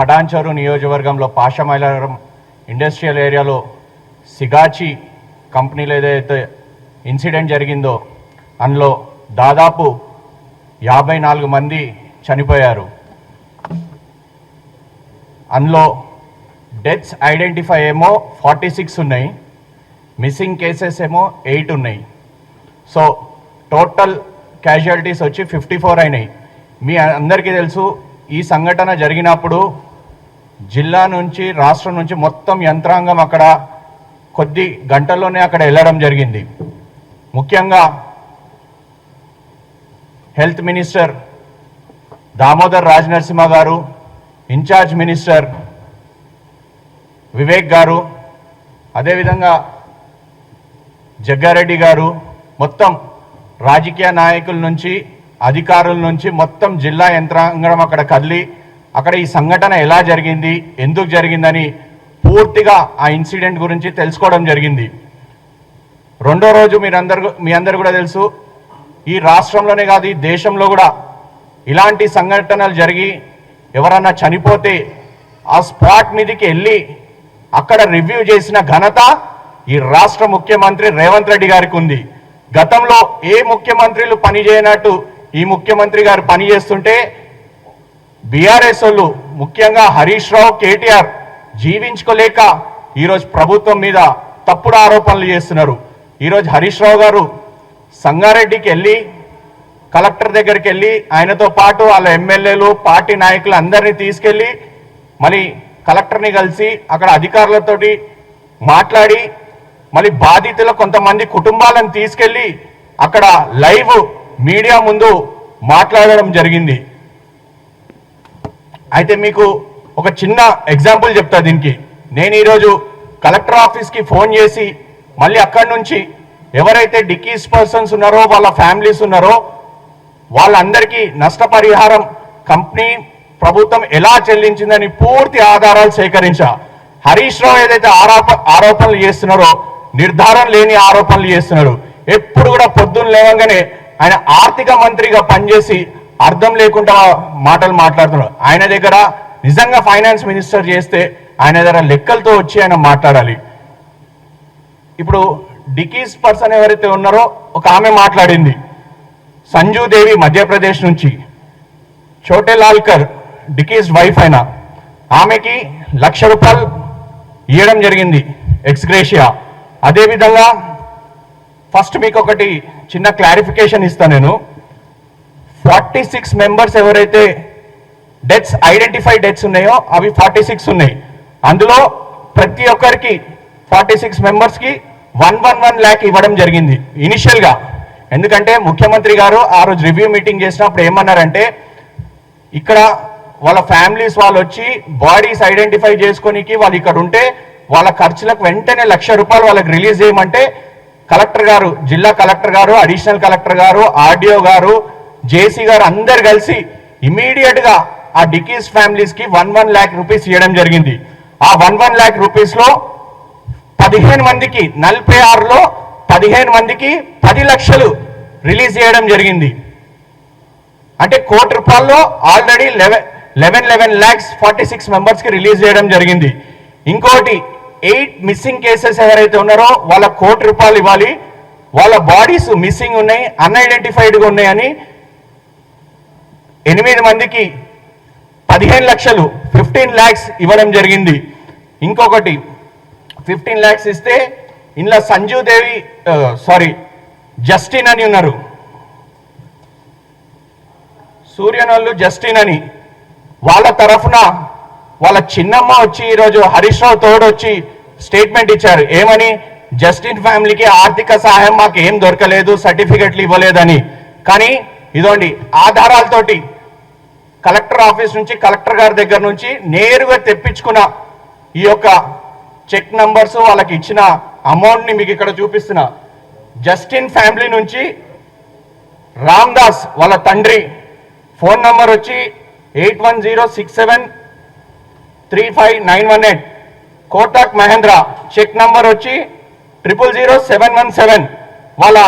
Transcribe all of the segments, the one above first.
పటాన్చరు నియోజకవర్గంలో పాషమైలారం ఇండస్ట్రియల్ ఏరియాలో సిగాచి కంపెనీలో ఏదైతే ఇన్సిడెంట్ జరిగిందో అందులో దాదాపు యాభై నాలుగు మంది చనిపోయారు. అందులో డెత్స్ ఐడెంటిఫై ఏమో ఫార్టీ సిక్స్ ఉన్నాయి మిస్సింగ్ కేసెస్ ఏమో ఎయిట్ ఉన్నాయి. సో టోటల్ క్యాజువాలిటీస్ వచ్చి ఫిఫ్టీ ఫోర్ అయినాయి. మీ అందరికీ తెలుసు ఈ సంఘటన జరిగినప్పుడు జిల్లా నుంచి రాష్ట్రం నుంచి మొత్తం యంత్రాంగం అక్కడ కొద్ది గంటల్లోనే అక్కడ వెళ్ళడం జరిగింది. ముఖ్యంగా హెల్త్ మినిస్టర్ దామోదర్ రాజనరసింహ గారు ఇన్ఛార్జ్ మినిస్టర్ వివేక్ గారు అదేవిధంగా జగ్గారెడ్డి గారు మొత్తం రాజకీయ నాయకుల నుంచి అధికారుల నుంచి మొత్తం జిల్లా యంత్రాంగం అక్కడ కదిలి అక్కడ ఈ సంఘటన ఎలా జరిగింది ఎందుకు జరిగిందని పూర్తిగా ఆ ఇన్సిడెంట్ గురించి తెలుసుకోవడం జరిగింది. రెండో రోజు మీరందరూ మీ అందరు కూడా తెలుసు ఈ రాష్ట్రంలోనే కాదు ఈ దేశంలో కూడా ఇలాంటి సంఘటనలు జరిగి ఎవరన్నా చనిపోతే ఆ స్పాట్ మీదకి వెళ్ళి అక్కడ రివ్యూ చేసిన ఘనత ఈ రాష్ట్ర ముఖ్యమంత్రి రేవంత్ రెడ్డి గారికి ఉంది. గతంలో ఏ ముఖ్యమంత్రులు పనిచేయనట్టు ఈ ముఖ్యమంత్రి గారు పని చేస్తుంటే బీఆర్ఎస్ వాళ్ళు ముఖ్యంగా హరీష్ రావు కేటీఆర్ జీవించుకోలేక ఈరోజు ప్రభుత్వం మీద తప్పుడు ఆరోపణలు చేస్తున్నారు. ఈరోజు హరీష్ రావు గారు సంగారెడ్డికి వెళ్ళి కలెక్టర్ దగ్గరికి వెళ్ళి ఆయనతో పాటు వాళ్ళ ఎమ్మెల్యేలు పార్టీ నాయకులు అందరినీ తీసుకెళ్ళి మళ్ళీ కలెక్టర్ని కలిసి అక్కడ అధికారులతోటి మాట్లాడి మళ్ళీ బాధితుల కొంతమంది కుటుంబాలను తీసుకెళ్ళి అక్కడ లైవ్ మీడియా ముందు మాట్లాడడం జరిగింది. అయితే మీకు ఒక చిన్న ఎగ్జాంపుల్ చెప్తా దీనికి. నేను ఈరోజు కలెక్టర్ ఆఫీస్కి ఫోన్ చేసి మళ్ళీ అక్కడి నుంచి ఎవరైతే డిక్కీస్ పర్సన్స్ ఉన్నారో వాళ్ళ ఫ్యామిలీస్ ఉన్నారో వాళ్ళందరికీ నష్టపరిహారం కంపెనీ ప్రభుత్వం ఎలా చెల్లించిందని పూర్తి ఆధారాలు సేకరించా. హరీష్ రావు ఏదైతే ఆరోప ఆరోపణలు చేస్తున్నారో నిర్ధారణ లేని ఆరోపణలు చేస్తున్నారు ఎప్పుడు కూడా పొద్దున్న లేవగానే ఆయన ఆర్థిక మంత్రిగా పనిచేసి అర్థం లేకుండా మాటలు మాట్లాడుతున్నారు ఆయన దగ్గర నిజంగా ఫైనాన్స్ మినిస్టర్ చేస్తే ఆయన దగ్గర లెక్కలతో వచ్చి ఆయన మాట్లాడాలి. ఇప్పుడు డికీస్ పర్సన్ ఎవరైతే ఉన్నారో ఒక ఆమె మాట్లాడింది. సంజు దేవి మధ్యప్రదేశ్ నుంచి. చోటే లాల్కర్ డికీస్ వైఫ్ అయిన. ఆమెకి లక్ష రూపాయలు ఇవ్వడం జరిగింది ఎక్స్గ్రేషియా. అదేవిధంగా ఫస్ట్ మీకు ఒకటి చిన్న క్లారిఫికేషన్ ఇస్తాను నేను. ఫార్టీ సిక్స్ మెంబర్స్ ఎవరైతే డెత్స్ ఐడెంటిఫై డెత్స్ ఉన్నాయో అవి ఫార్టీ సిక్స్ ఉన్నాయి. అందులో ప్రతి ఒక్కరికి ఫార్టీ సిక్స్ మెంబర్స్కి వన్ వన్ వన్ ల్యాక్ ఇవ్వడం జరిగింది ఇనిషియల్గా. ఎందుకంటే ముఖ్యమంత్రి గారు ఆ రోజు రివ్యూ మీటింగ్ చేసినప్పుడు ఏమన్నారంటే ఇక్కడ వాళ్ళ ఫ్యామిలీస్ వాళ్ళు వచ్చి బాడీస్ ఐడెంటిఫై చేసుకోనికి వాళ్ళు ఇక్కడ ఉంటే వాళ్ళ ఖర్చులకు వెంటనే లక్ష రూపాయలు వాళ్ళకి రిలీజ్ చేయమంటే కలెక్టర్ గారు జిల్లా కలెక్టర్ గారు అడిషనల్ కలెక్టర్ గారు ఆర్డీఓ గారు జేసీ గారు అందరు కలిసి ఇమీడియట్గా ఆ డికీస్ ఫ్యామిలీస్కి వన్ వన్ ల్యాక్ రూపీస్ ఇవ్వడం జరిగింది. ఆ వన్ వన్ ల్యాక్ రూపీస్లో పదిహేను మందికి నలభై ఆరులో పదిహేను మందికి పది లక్షలు రిలీజ్ చేయడం జరిగింది. అంటే కోటి రూపాయల్లో already eleven eleven eleven lakhs forty six మెంబర్స్కి రిలీజ్ చేయడం జరిగింది. ఇంకోటి ఎయిట్ మిస్సింగ్ కేసెస్ ఎవరైతే ఉన్నారో వాళ్ళ కోటి రూపాయలు ఇవ్వాలి. వాళ్ళ బాడీస్ మిస్సింగ్ ఉన్నాయి అన్ఐడెంటిఫైడ్గా ఉన్నాయని ఎనిమిది మందికి పదిహేను లక్షలు ఫిఫ్టీన్ ల్యాక్స్ ఇవ్వడం జరిగింది. ఇంకొకటి ఫిఫ్టీన్ ల్యాక్స్ ఇస్తే ఇందులో సంజు దేవి సారీ జస్టిన్ అని ఉన్నారు. సూర్యనల్లు జస్టిన్ అని. వాళ్ళ తరఫున వాళ్ళ చిన్నమ్మ వచ్చి ఈరోజు హరీష్ రావు తోడు వచ్చి స్టేట్మెంట్ ఇచ్చారు. ఏమని? జస్టిన్ ఫ్యామిలీకి ఆర్థిక సహాయం మాకు ఏం దొరకలేదు సర్టిఫికెట్లు ఇవ్వలేదని. కానీ ఇదోండి ఆధారాలతోటి కలెక్టర్ ఆఫీస్ నుంచి కలెక్టర్ గారి దగ్గర నుంచి నేరుగా తెప్పించుకున్న ఈ యొక్క చెక్ నంబర్స్ వాళ్ళకి ఇచ్చిన అమౌంట్ని మీకు ఇక్కడ చూపిస్తున్నా. జస్టిన్ ఫ్యామిలీ నుంచి రామ్ దాస్ వాళ్ళ తండ్రి ఫోన్ నంబర్ వచ్చి eight one zero six seven three five nine one eight. Kotak Mahindra cheque number వచ్చి triple zero seven one seven. వాళ్ళ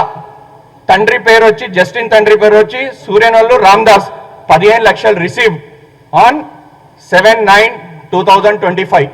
తండ్రి పేరు వచ్చి జస్టిన్ తండ్రి పేరు వచ్చి సూర్యనల్లు రామ్ దాస్ పదిహేను లక్షలు receive on seven nine two thousand twenty five.